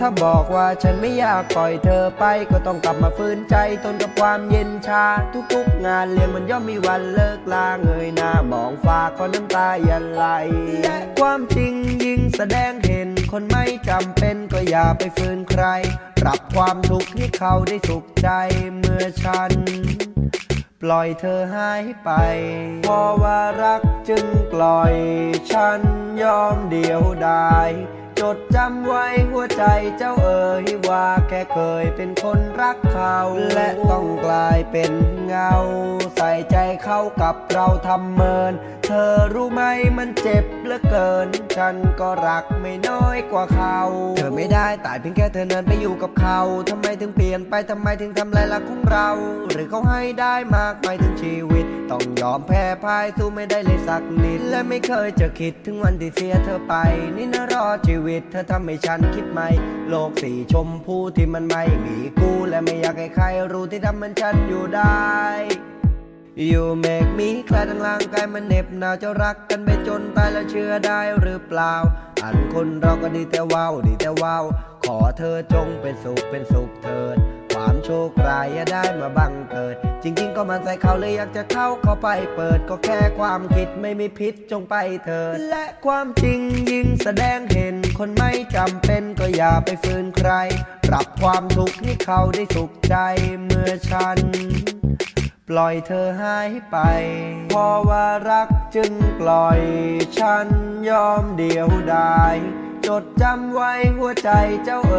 ถ้าบอกว่าฉันไม่อยากปล่อยเธอไป ก็ต้องกลับมาฟื้นใจทนกับความเย็นชา ทุกๆ งานเลี้ยงมันย่อมมีวันเลิกลาเงยหน้ามองฟ้าก็น้ำตายันไหลความจริงยิ่งแสดงเห็น คนไม่จำเป็นก็อย่าไปฝืนใคร ปรับความทุกข์ให้เขาได้สุขใจเมื่อฉัน ปล่อยเธอหายไปเพราะว่ารักจึงปล่อย ฉันยอมเดียวดาย จดจำไว้หัวใจเจ้าเอ๋ยว่าแค่เคยเป็นคนรักเขา และต้องกลายเป็นเงา ใส่ใจเข้ากับเราทำเมิน เธอรู้ไหมมันเจ็บเหลือเกิน ฉันก็รักไม่น้อยกว่าเขา เธอไม่ได้ตายเพียงแค่เธอเนินไปอยู่กับเขาทำไมถึงเปลี่ยนไปทำไมถึงทำลายรักของเรา หรือเขาให้ได้มากไปถึงชีวิต ต้องยอมแพ้พ่ายสู้ไม่ได้เลยสักนิด และไม่เคยจะคิดถึงวันที่เสียเธอไป นี่นะรอดชีวิต เธอทำให้ฉันคิดไหม โลกสีชมพูที่มันไม่มีกูและไม่อยากให้ใครรู้ที่ทำมันฉันอยู่ได้ อยู่เมกมีคลายทั้งร่างกายมันเหน็บหนาวจะรักกันไปจนตายแล้วเชื่อได้หรือเปล่า อันคนเราก็ดีแต่ว้าวดีแต่ว้าวขอเธอจงเป็นสุขเป็นสุขเถิด ความโชคร้ายอย่าได้มาบังเกิด จริง ๆ ก็มันใส่เขาเลยอยากจะเข้าเข้าไปเปิดก็แค่ความคิดไม่มีพิษจงไปเถิด และความจริงยิ่งแสดงเห็นคนไม่จำเป็นก็อย่าไปฝืนใคร ปรับความทุกข์ให้เขาได้สุขใจเมื่อฉัน ปล่อยเธอหายไป เพราะว่ารักจึงปล่อย ฉันยอมเดียวดาย จดจำไว้หัวใจเจ้าเอ๋